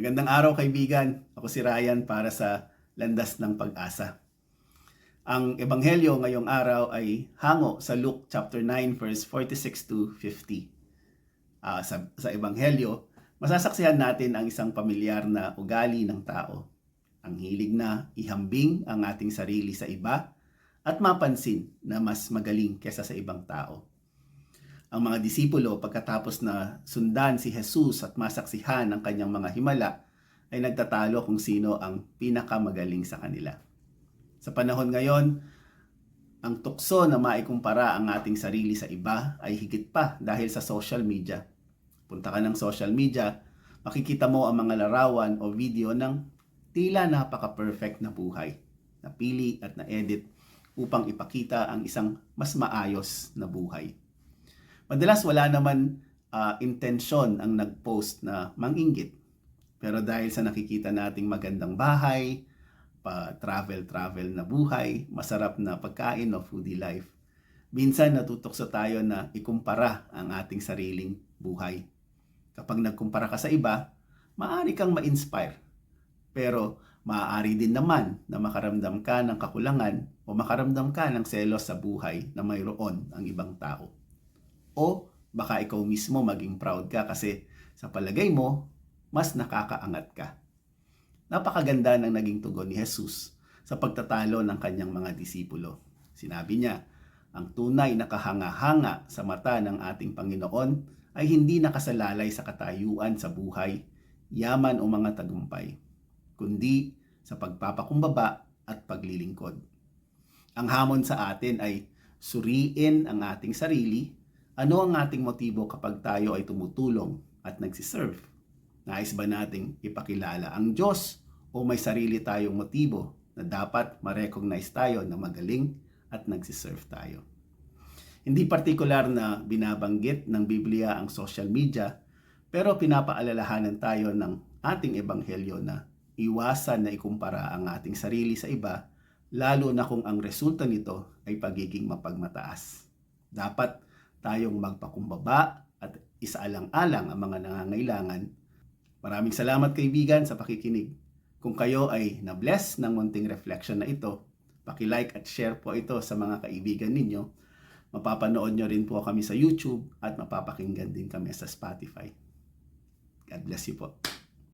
Magandang araw kaibigan. Ako si Ryan para sa Landas ng Pag-asa. Ang ebanghelyo ngayong araw ay hango sa Luke chapter 9 verse 46 to 50. Ah, sa, sa ebanghelyo, masasaksihan natin ang isang pamilyar na ugali ng tao. Ang hilig na ihambing ang ating sarili sa iba at mapansin na mas magaling kesa sa ibang tao. Ang mga disipulo pagkatapos na sundan si Jesus at masaksihan ang kanyang mga himala ay nagtatalo kung sino ang pinakamagaling sa kanila. Sa panahon ngayon, ang tukso na maikumpara ang ating sarili sa iba ay higit pa dahil sa social media. Punta ka ng social media, makikita mo ang mga larawan o video ng tila napaka-perfect na buhay. Napili at na-edit upang ipakita ang isang mas maayos na buhay. Madalas wala naman ah, intensyon ang nag-post na manginggit. Pero dahil sa nakikita nating magandang bahay, pa travel-travel na buhay, masarap na pagkain o foodie life, minsan natutokso tayo na ikumpara ang ating sariling buhay. Kapag nagkumpara ka sa iba, maaari kang ma-inspire. Pero maaari din naman na makaramdam ka ng kakulangan o makaramdam ka ng selos sa buhay na mayroon ang ibang tao. O baka ikaw mismo maging proud ka kasi sa palagay mo, mas nakakaangat ka. Napakaganda ng naging tugon ni Jesus sa pagtatalo ng kanyang mga disipulo. Sinabi niya, ang tunay na kahanga-hanga sa mata ng ating Panginoon ay hindi nakasalalay sa katayuan sa buhay, yaman o mga tagumpay, kundi sa pagpapakumbaba at paglilingkod. Ang hamon sa atin ay suriin ang ating sarili, ano ang ating motibo kapag tayo ay tumutulong at nagsiserve. Nais ba nating ipakilala ang Diyos o may sarili tayong motibo na dapat ma-recognize tayo na magaling at nagsiserve tayo. Hindi partikular na binabanggit ng Biblia ang social media, pero pinapaalalahanan tayo ng ating ebanghelyo na iwasan na ikumpara ang ating sarili sa iba, lalo na kung ang resulta nito ay pagiging mapagmataas. Dapat tayong magpakumbaba at isaalang-alang ang mga nangangailangan. Maraming salamat kaibigan sa pakikinig. Kung kayo ay na-bless ng munting reflection na ito, paki-like at share po ito sa mga kaibigan ninyo. Mapapanood nyo rin po kami sa YouTube at mapapakinggan din kami sa Spotify. God bless you po.